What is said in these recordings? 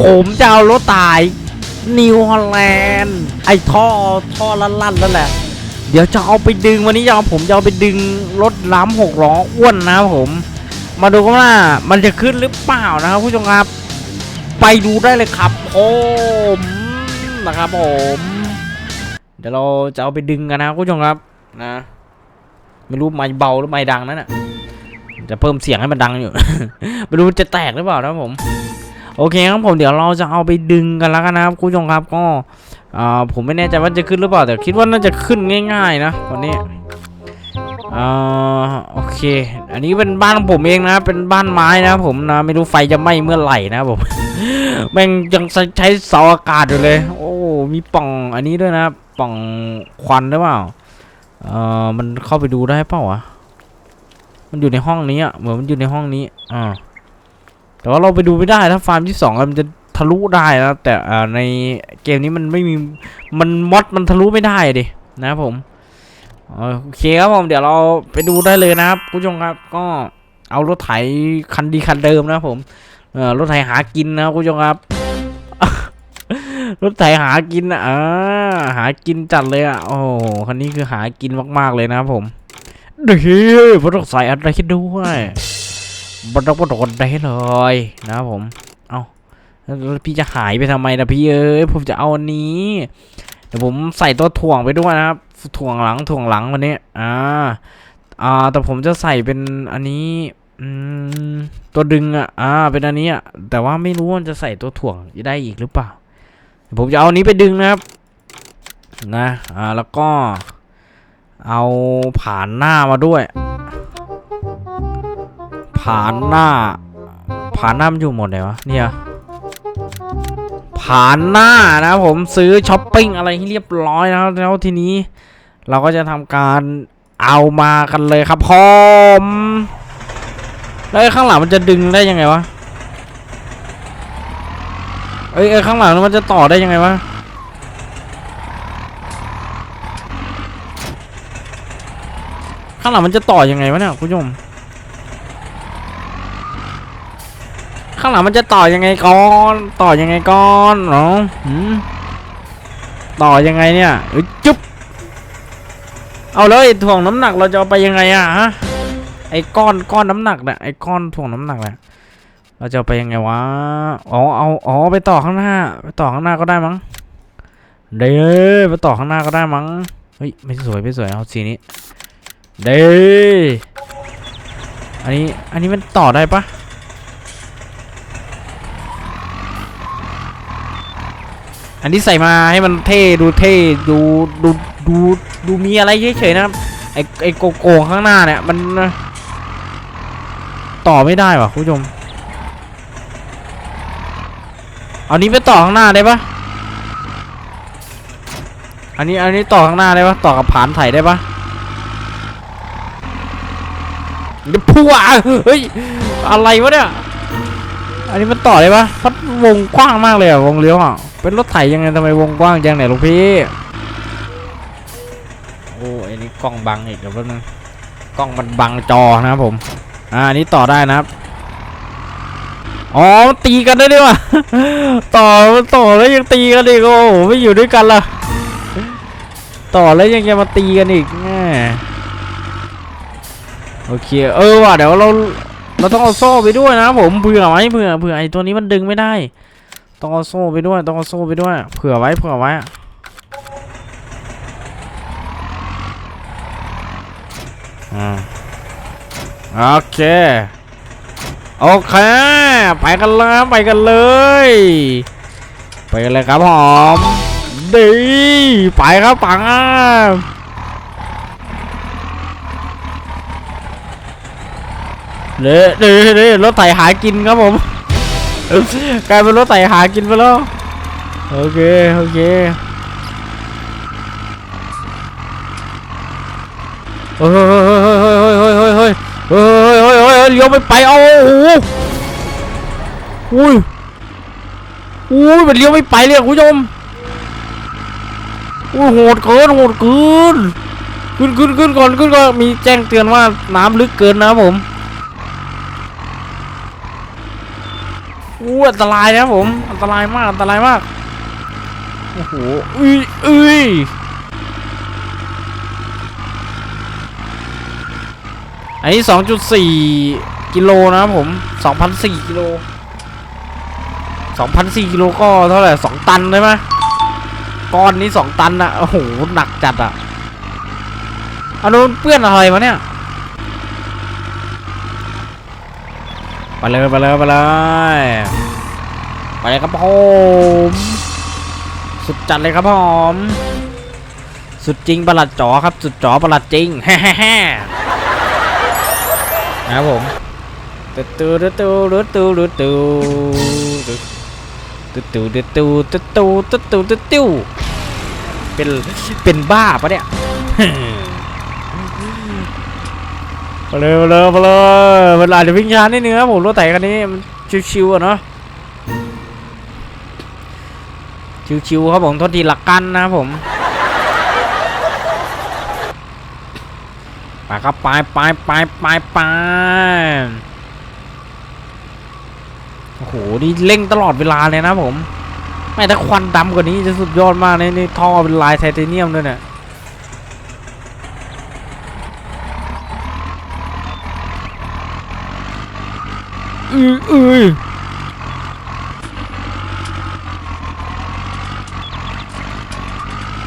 ผมจะเอารถตายนิวฮอลแลนด์ไอท่อท่อลั่นๆนั่นแหละ เดี๋ยวจะเอาไปดึงวันนี้จะเอาผมจะเอาไปดึงรถล้ำหกล้ออ้วนนะครับผม มาดูกันว่ามันจะขึ้นหรือเปล่านะครับผู้ชมครับ ไปดูได้เลยครับผมนะครับผม เดี๋ยวเราจะเอาไปดึงกันนะผู้ชมครับนะ ไม่รู้ไม่เบาหรือไม่ดังนั่นน่ะจะเพิ่มเสียงให้มันดังอยู่ ไม่รู้จะแตกหรือเปล่านะผม โอเคครับผมเดี๋ยวเราจะเอาไปดึงกันแล้วกันนะครับคุณผู้ชมครับก็ผมไม่แน่ใจว่าจะขึ้นหรือเปล่าแต่คิดว่าน่าจะขึ้นง่าย ๆ นะวันนี้โอเค อันนี้เป็นบ้านของผมเองนะ เป็นบ้านไม้นะผมนะไม่รู้ไฟจะไหม้เมื่อไหร่นะผมแม่งยังใช้เสาอากาศอยู่เลย โอ้มีป่องอันนี้ด้วยนะป่องควันหรือเปล่าเออมันเข้าไปดูได้เปล่าวะมันอยู่ในห้องนี้อะเหมือนมันอยู่ในห้องนี้อ่า แต่ว่าเราไปดูไม่ได้ถ้าฟาร์มที่สองมันจะทะลุได้นะแต่ในเกมนี้มันไม่มีมันมอดมันทะลุไม่ได้ดินะครับผมโอเคครับผมเดี๋ยวเราไปดูได้เลยนะครับคุณผู้ชมครับก็เอารถไถคันดีคันเดิมนะผมรถไถหากินนะคุณผู้ชมครับรถไถหากินอะอ่าหากินจัดเลยอะโอ้คันนี้คือหากินมาก ๆเลยนะครับผมเดี๋ยวไม่ต้องใส่อะไรคิดด้วย บดบดดได้เลยนะครับผม เอาแล้วพี่จะหายไปทำไมนะพี่เอ้ยผมจะเอาอันนี้ เดี๋ยวผมใส่ตัวถ่วงไปด้วยนะครับถ่วงหลังถ่วงหลังวันนี้อ่าอ่าแต่ผมจะใส่เป็นอันนี้อืมตัวดึงอะอ่าเป็นอันนี้อะแต่ว่าไม่รู้ว่าจะใส่ตัวถ่วงได้อีกหรือเปล่า ผมจะเอาอันนี้ไปดึงนะครับ นะอ่าแล้วก็เอาผ่านหน้ามาด้วย ผ่านหน้าผ่านหน้ามันอยู่หมดเลยวะ เนี่ยผ่านหน้านะผมซื้อช้อปปิ้งอะไรให้เรียบร้อยแล้วแล้วทีนี้ เราก็จะทำการเอามากันเลยครับพร้อมแล้วไอ้ข้างหลังมันจะดึงได้ยังไงวะเอ้ยไอ้ข้างหลังมันจะต่อได้ยังไงวะข้างหลังมันจะต่อยังไงวะเนี่ยคุณผู้ชม ข้างหลังมันจะต่อยังไงก่อน ต่อยังไงก่อนเนาะต่อยังไงเนี่ยจุ๊บเอาเลยถ่วงน้ำหนักเราจะเอาไปยังไงอะฮะไอ้ก้อนก้อนน้ำหนักเนี่ยไอ้ก้อนถ่วงน้ำหนักเนี่ยเราจะเอาไปยังไงวะอ๋อเอาอ๋อไปต่อข้างหน้า ไปต่อข้างหน้าก็ได้มั้งเด้อไปต่อข้างหน้าก็ได้มั้งเฮ้ยไม่สวยไม่สวยเอาสีนี้เด้ออันนี้อันนี้มันต่อได้ปะ อันนี้ใส่มาให้มันเท่ดูเท่ดูดูดูดูมีอะไรเฉยๆนะครับไอไอโกโก้ข้างหน้าเนี่ยมันต่อไม่ได้ว่ะคุณผู้ชมเอานี้ไปต่อข้างหน้าได้ปะอันนี้อันนี้ต่อข้างหน้าได้ปะต่อกับผานไถได้ปะเดี๋ยวพัวเฮ้ยอะไรวะเนี่ยอันนี้มันต่อได้ปะพัดวงกว้างมากเลยอะวงเลี้ยวอะ เป็นรถไถยังไงทำไมวงกว้างจังไหนหลวงพี่ โอ้ไอ้นี่กล้องบังอีกเดี๋ยวแป๊บนึงกล้องมันบังจอนะครับผม อ่าอันนี้ต่อได้นะครับ อ๋อตีกันได้ด้วยว่ะต่อต่อแล้วยังตีกันอีกโอ้โหไม่อยู่ด้วยกันล่ะต่อแล้วยังจะมาตีกันอีกแม่โอเคเออว่ะเดี๋ยวเราเราต้องเอาโซ่ไปด้วยนะครับผมเผื่อไว้เผื่อเผื่อไอ้ตัวนี้มันดึงไม่ได้ ต้องเอาโซ่ไปด้วยต้องเอาโซ่ไปด้วย เผื่อไว้เผื่อไว้อ่าโอเค โอเค ไปกันเลยไปกันเลย ไปกันเลยครับหอม ดี ไปครับปังเด้เด้เด้รถไถหากินครับผม กลายเป็นรถไถหากินไปแล้ว โอเค โอเคเฮ้ยเฮ้ยเฮ้ยเฮ้ยเฮ้ยเฮ้ยเฮ้ยเฮ้ยเฮ้ยเลี้ยวไม่ไปเอาโอ้โหอุ้ยอุ้ยมันเลี้ยวไม่ไปเลยคุณผู้ชมอุ้ยโหดเกินโหดเกินขึ้นขึ้นขึ้นก่อนขึ้นก่อนมีแจ้งเตือนว่าน้ำลึกเกินนะครับผม อันตรายนะผม อันตรายมาก อันตรายมาก โอ้โหอุ้ยอุ้ยอันนี้2.4กิโลนะครับผม2,004กิโล2,004กิโลก็เท่าไหร่2ตันได้ไหมก้อนนี้2ตันอะโอ้โหหนักจัดอะอันนู้นเปื้อนอะไรวะเนี่ย ไปเลยไปเลยไปเลยไปเลยครับผมสุดจัดเลยครับผมสุดจริงประหลัดจ๋อครับ สุดจ๋อประหลัดจริงแฮ่แฮ่แฮ่นะครับผมตูตูตูตูตูตูตูตูตูตูตูตูตูตูตูตูตูเป็นเป็นบ้าปะเนี่ย ไปเลยไปเลยไปเลยมันอาจจะวิ่งช้านิดนึงครับผมรถไถคันนี้มันชิวๆอะเนาะชิวๆครับผมโทษทีหลักกันนะครับผมไปครับไปไปไปไปไปโอ้โหนี่เร่งตลอดเวลาเลยนะผม ไม่ถ้าควันดำกว่านี้จะสุดยอดมากเลยนี่ท่อเป็นลายไทเทเนียมด้วยเนี่ย อืออือ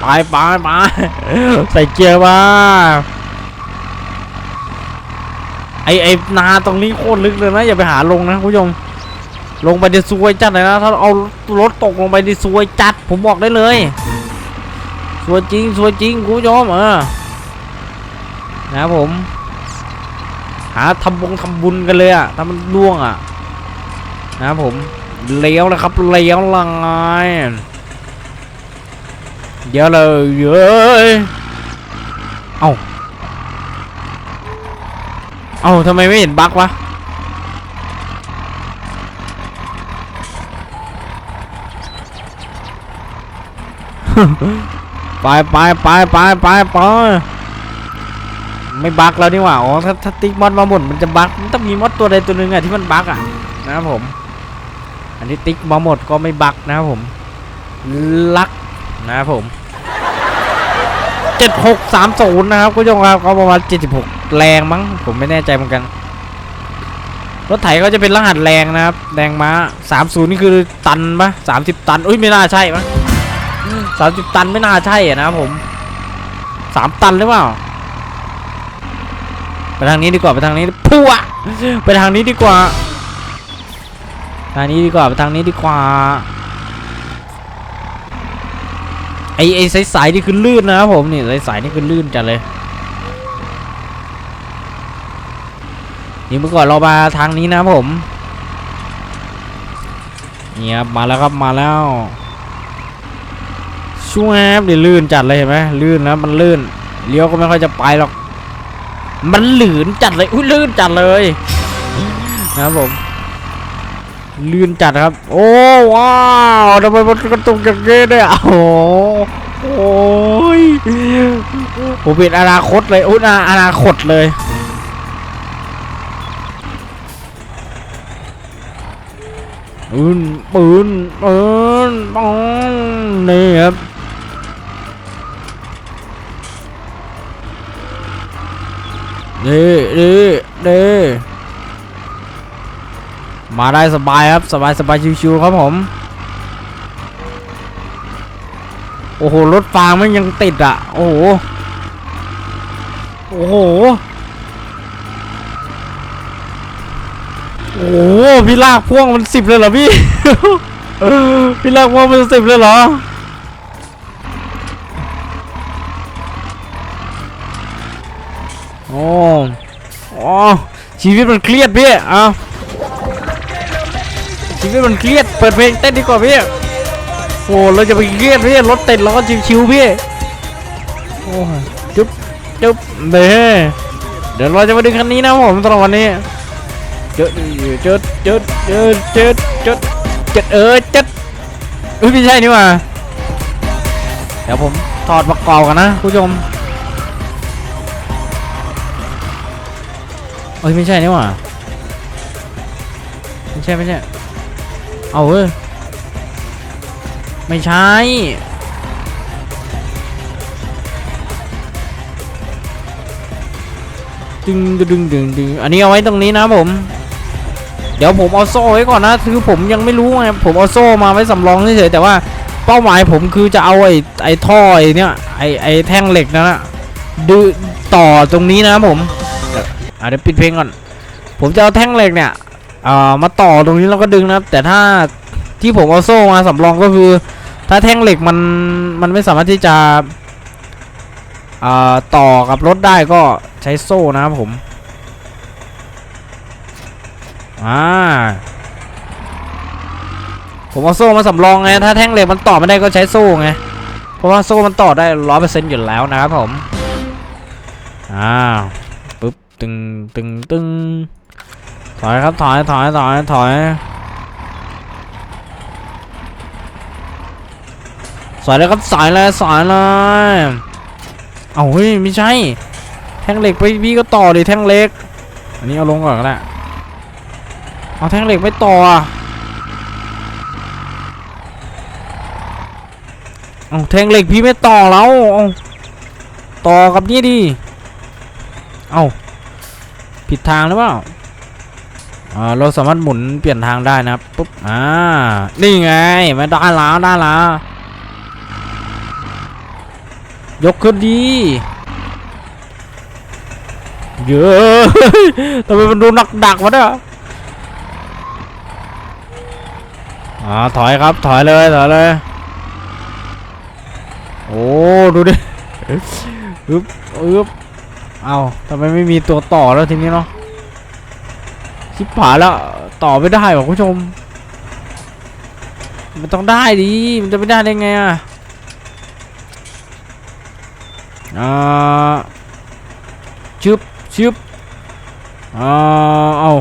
ไปไปไปใส่เกียร์มาไอไอนาตรงนี้โคตรลึกเลยนะ อย่าไปหาลงนะคุณผู้ชม ลงไปดิซวยจัดเลยนะถ้าเอารถตกลงไปดิซวยจัด ผมบอกได้เลยซวยจริงซวยจริงคุณผู้ชมเออนะครับผม หาทำบงทำบุญกันเลยอะถ้ามันล่วงอะนะครับผมเลี้ยวนะครับเลี้ยวลายเดี๋ยวเลยเย้ยเอ้าเอ้าทำไมไม่เห็นบั๊กวะไปไปไปไปไปไป ไม่บั๊กแล้วนี่หว่า อ๋อ ถ้าถ้าติ๊กมอดมาหมดมันจะบั๊กมันต้องมีมอดตัวใดตัวหนึ่งอะที่มันบั๊กอะนะครับผม อันนี้ติ๊กมาหมดก็ไม่บั๊กนะครับผม ลักนะครับผม7630นะครับคุณผู้ชมครับก็ประมาณ76แรงมั้ง ผมไม่แน่ใจเหมือนกัน รถไถก็จะเป็นรหัสแรงนะครับ แรงม้า30นี่คือตันปะ30ตัน อุ้ยไม่น่าใช่ปะ30ตันไม่น่าใช่อะนะครับผม3ตันหรือเปล่า ทางนี้ดีกว่าไปทางนี้พัวไปทางนี้ดีกว่า ทางนี้ดีกว่าไปทางนี้ดีกว่าไอไอสายๆนี่คือลื่นนะครับผมนี่สายๆนี่คือลื่นจัดเลยนี่เมื่อก่อนเรามาทางนี้นะครับผมเนี่ยครับมาแล้วครับมาแล้วช่วยครับนี่ลื่นจัดเลยเห็นไหมลื่นนะมันลื่นเลี้ยวก็ไม่ค่อยจะไปหรอก มันหลืนจัดเลยอุ้ยลื่นจัดเลยนะครับผมลื่นจัดครับ โอ้ว้าวทำไมมันกระตุกอย่างนี้เนี่ยโอ้โหโอ้ยผมเป็นอนาคตเลยอุ้ยออนาคตเลยปืนปืนปืนปืนนี่ครับ นี่นี่นี่มาได้สบายครับสบายสบายชิวๆครับผม โอ้โห รถฟางมันยังติดอะ โอ้โห โอ้โห โอ้โห พี่ลากพ่วงมันสิบเลยเหรอพี่ พี่ลากพ่วงมันสิบเลยเหรอ ชีวิตมันเครียดพี่เอ้าชีวิตมันเครียดเปิดเพลงเต้นดีกว่าพี่โอ้เราจะไปเครียดพี่รถเติดเราก็ชิวๆพี่โอ้ยจุ๊บจุ๊บเด้เดี๋ยวเราจะมาดูคันนี้นะผมสำหรับวันนี้จุดจุดจุดจุดจุดจุดจุดเออจุดอุ้ยไม่ใช่นี่ว่าเดี๋ยวผมถอดประกอบกันนะคุณผู้ชม เอ้ยไม่ใช่นี่หว่าไม่ใช่ไม่ใช่เอาเว้ยไม่ใช่ดึงดึงดึงดึงดึงอันนี้เอาไว้ตรงนี้นะผม เดี๋ยวผมเอาโซ่ไว้ก่อนนะคือผมยังไม่รู้ไงผมเอาโซ่มาไว้สำรองเฉยๆแต่ว่าเป้าหมายผมคือจะเอาไอ้ไอ้ท่อไอ้เนี้ยไอ้ไอ้แท่งเหล็กนั่นะดือต่อตรงนี้นะผม อะเดี๋ยวปิดเพลงก่อน ผมจะเอาแท่งเหล็กเนี่ยอ่ามาต่อตรงนี้แล้วก็ดึงนะครับ แต่ถ้าที่ผมเอาโซ่มาสำรองก็คือ ถ้าแท่งเหล็กมันมันไม่สามารถที่จะอ่าต่อกับรถได้ก็ใช้โซ่นะครับผมอ่าผมเอาโซ่มาสำรองไง ถ้าแท่งเหล็กมันต่อไม่ได้ก็ใช้โซ่ไง เพราะว่าโซ่มันต่อได้ร้อยเปอร์เซ็นต์อยู่แล้วนะครับผมอ่า ตึงตึงตึงถอยครับถอยถอยถอยถอยสอยเลยครับสอยเลยสอยเลยเอาเฮ้ยไม่ใช่ แท่งเหล็กไปพี่ก็ต่อดิแท่งเหล็ก อันนี้เอาลงก่อนก็ได้เอาแท่งเหล็กไม่ต่ออะเอาแท่งเหล็กพี่ไม่ต่อแล้วเอาต่อกับนี่ดิเอา ผิดทางหรือเปล่าอ่าเราสามารถหมุนเปลี่ยนทางได้นะปุ๊บอ่านี่ไงมาได้แล้วได้แล้วยกขึ้นดีเยอะทำไมมันดูหนักดักวะเนี่ยอ่าถอยครับถอยเลยถอยเลย โอ้ ดูดิอึ๊บอึ๊บ เอาทำไมไม่มีตัวต่อแล้วทีนี้เนาะชิบหายแล้วต่อไม่ได้หรอคุณผู้ชม มันต้องได้ดิมันจะไม่ได้ได้ไงอะอ่าชึบชึบอ่าเอา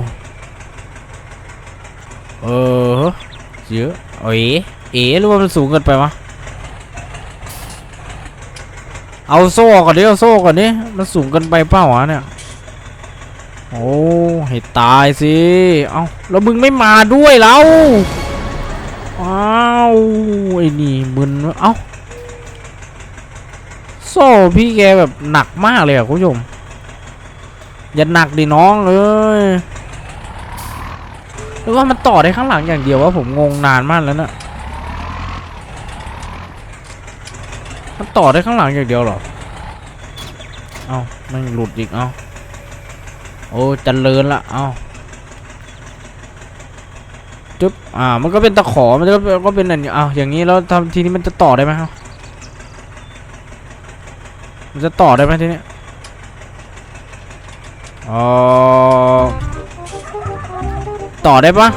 เออเยอะเอ๋เอ๋หรือว่ามันสูงเกินไปวะ เอาโซ่ก่อนดิเอาโซ่ก่อนดิมันสูงเกินไปเปล่าวะเนี่ย โอ้ให้ตายสิ เอาแล้วมึงไม่มาด้วยแล้วอ้าวไอ้นี่มึนเอ้าโซ่พี่แกแบบหนักมากเลยอะคุณผู้ชมอย่าหนักดิน้องเอ้ยหรือว่ามันต่อได้ข้างหลังอย่างเดียวว่าผมงงนานมากแล้วเนะ่ มันต่อได้ข้างหลังอย่างเดียวหรอ เอามันหลุดอีกเอาโอ้จันเลินละเอาจึ๊บ อ่า มันก็เป็นตะขอ มันก็ก็เป็นอันนี้เอาอย่างนี้แล้วทำทีนี้มันจะต่อได้ไหมครับมันจะต่อได้ไหมทีนี้อ๋อต่อได้ปะ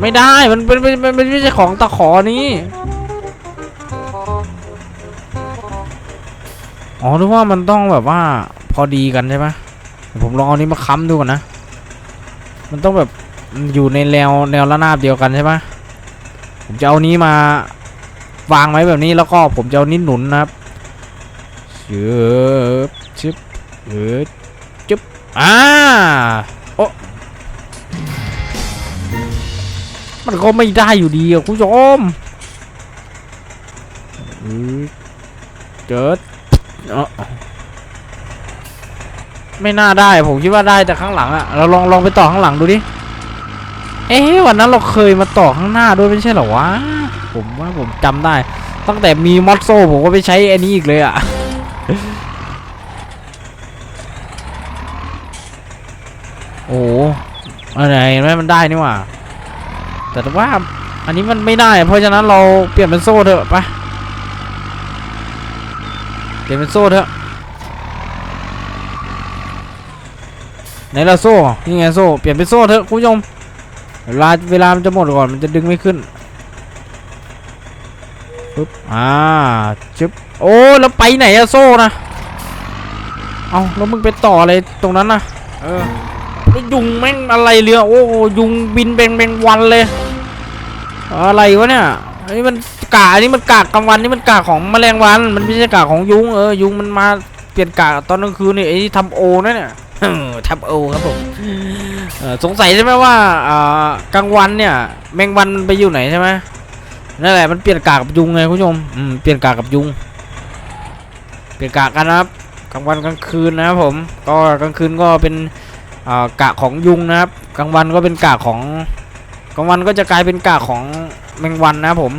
ไม่ได้ มันเป็นมันมันมันไม่ใช่ของตะขอนี้ อ๋อหรือว่ามันต้องแบบว่าพอดีกันใช่ไหมผมลองเอานี้มาค้ำดูก่อนนะ มันต้องแบบอยู่ในแนวแนวระนาบเดียวกันใช่ไหมผมจะเอานี้มาวางไว้แบบนี้แล้วก็ผมจะเอานี้หนุนนะครับชึบชึบเออจึ๊บอ่าโอ้มันก็ไม่ได้อยู่ดีอะคุณผู้ชมเจิดเอ้า ไม่น่าได้ผมคิดว่าได้แต่ข้างหลังอะเราลองลองไปต่อข้างหลังดูดิ เอ๊ะวันนั้นเราเคยมาต่อข้างหน้าด้วยไม่ใช่เหรอวะ ผมว่าผมจำได้ ตั้งแต่มีมอสโซผมก็ไปใช้อันนี้อีกเลยอะโอ้โหอะไรเห็นไหมมันได้นี่หว่า แต่ว่าอันนี้มันไม่ได้ เพราะฉะนั้นเราเปลี่ยนเป็นโซ่เถอะไปเป ลี่ยนเป็นโซ่เถอะไหนเราโซ่นี่ไงโซ่เปลี่ยนเป็นโซ่เถอะคุณผู้ชมเวลาเวลามันจะหมดก่อนมันจะดึงไม่ขึ้นปึ๊บอ่าจึ๊บโอ้แล้วไปไหนอะโซ่นะเอาแล้วมึงไปต่ออะไรตรงนั้นนะเออแล้วยุงแม่งอะไรเรือโอ้ยุงบินเป็นเป็นวันเลยอะไรวะเนี่ย อันนี้มันกาอันนี้มันกากกลางวันนี่มันกากของแมลงวัน มันไม่ใช่กากของยุงเออยุงมันมาเปลี่ยนกากตอนกลางคืนนี่ไอ้ที่ทำโอนั่นเนี่ยทำโอครับผมเอ่อสงสัยใช่ไหมว่าอ่ากลางวันเนี่ย แมงวันมันไปอยู่ไหนใช่ไหมนั่นแหละมันเปลี่ยนกากกับยุงไงคุณผู้ชมอืมเปลี่ยนกากกับยุง เปลี่ยนกากกันนะครับกลางวันกลางคืนนะครับผม ก็กลางคืนก็เป็นอ่ากากของยุงนะครับ กลางวันก็เป็นกากของ ของมันก็จะกลายเป็นกะของแมงวันนะผม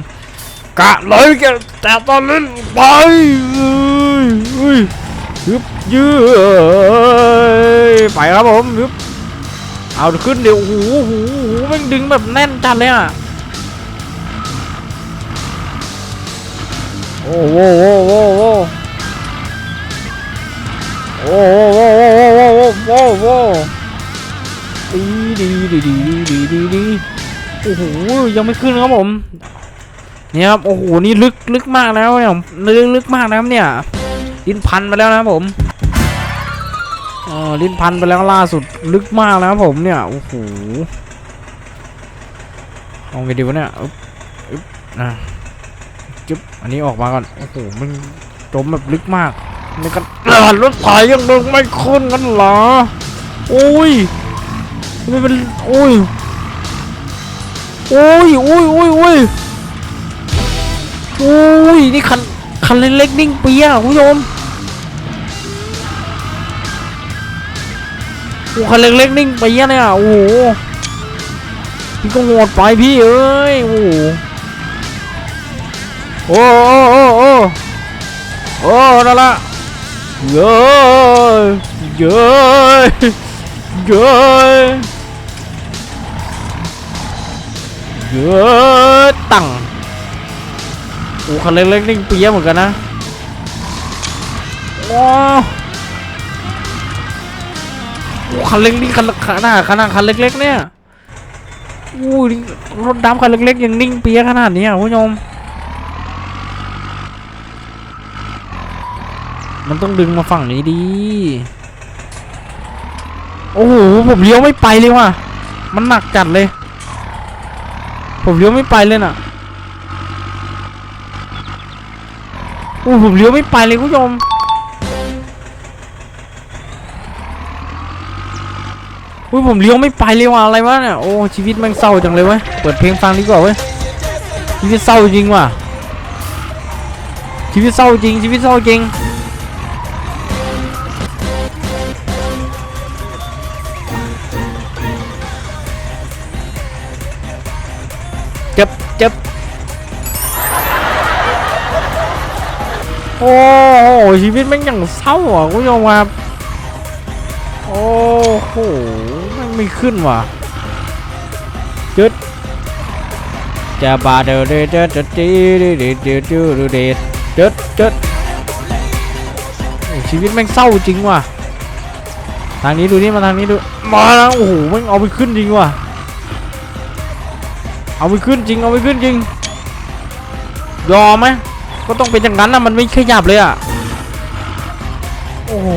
กะเลยแกแต่ตอนนั้นไปยึบยืไปครับผมยึบเอาขึ้นเดี๋ยวหูหูหูมันดึงแบบแน่นจัดเลยอะโอ้โหโอ้โหโอ้โหโอ้โหโอ้โหโอ้โหโอ้โหดีดีดีดีดีดี โอ้โหยังไม่ขึ้นครับผมเนี่ยครับโอ้โหนี่ลึกลึกมากแล้วเนี่ยลึกลึกมากนะครับเนี่ยลิ้นพันไปแล้วนะครับผมเออลิ้นพันไปแล้วล่าสุดลึกมากแล้วครับผมเนี่ยโอ้โหเอาไงดีวะเนี่ยอึ๊บอึ๊บนะจึ๊บอันนี้ออกมาก่อนโอ้โหมันจมแบบลึกมากในกันรถไถยังลงไม่ขึ้นกันเหรอโอ้ยไม่เป็นโอ้ย อ้ยโอ้ยโอ้ยโอ้ยโอ้ยนี่คันคันเล็กๆนิ่งเปียคุณผู้ชมโอ้คันเล็กๆนิ่งเปียเนี่ยโอ้โหพี่ก็โหดไปพี่เอ้ยโอ้โหโอ้โอ้โอ้โอ้โอ้นั่นละเย้ยเย้ยเย้ย เย้ยตั้งโอ้คันเล็กๆนิ่งเปียเหมือนกันนะว้าวโอ้คันเล็กนี่คันขนาดขนาดคันเล็ก ๆ เนี่ยอู้ยรถดำคันเล็กๆยังนิ่งเปียขนาดนี้อะคุณผู้ชมมันต้องดึงมาฝั่งนี้ดีโอ้โหผมเลี้ยวไม่ไปเลยว่ะ มันหนักจัดเลย ผมเลี้ยวไม่ไปเลยน่ะโอ้ผมเลี้ยวไม่ไปเลยคุณผู้ชมอุ้ยผมเลี้ยวไม่ไปเลยว่ะอะไรวะเนี่ยโอ้ชีวิตแม่งเศร้าจังเลยเว้ยเปิดเพลงฟังดีกว่าเว้ยชีวิตเศร้าจริงว่ะชีวิตเศร้าจริงชีวิตเศร้าจริง จ็บเจ็บโอ้โหชีวิตม่งอย่างเศร้าอะคุณผู้ชมครับโอ้โหม่งไม่ขึ้นว่ะจุดจะบาเดเดเดเดเดเดเดเดเดเดจุดจุดชีวิตแม่งเศร้าจริงว่ะทางนี้ดูนี่มาทางนี้ดูมาแล้วโอ้โหแม่งเอาไปขึ้นจริงว่ะ เอาไปขึ้นจริง เอาไปขึ้นจริง ยอมไหมก็ต้องเป็นอย่างนั้นนะมันไม่ขยับเลยอะ โอ้โห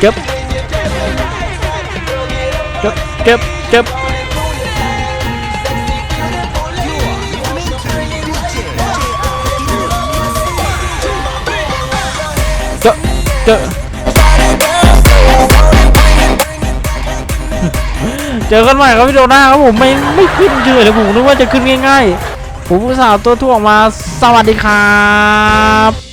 เจ็บเจ็บเจ็บเจ็บเจอ เจอกันใหม่ครับพี่โดน่าครับผมไม่ไม่ขึ้นเฉยเลยผมนึกว่าจะขึ้นง่ายๆ ผมผู้สาวตัวทั่วออกมาสวัสดีครับ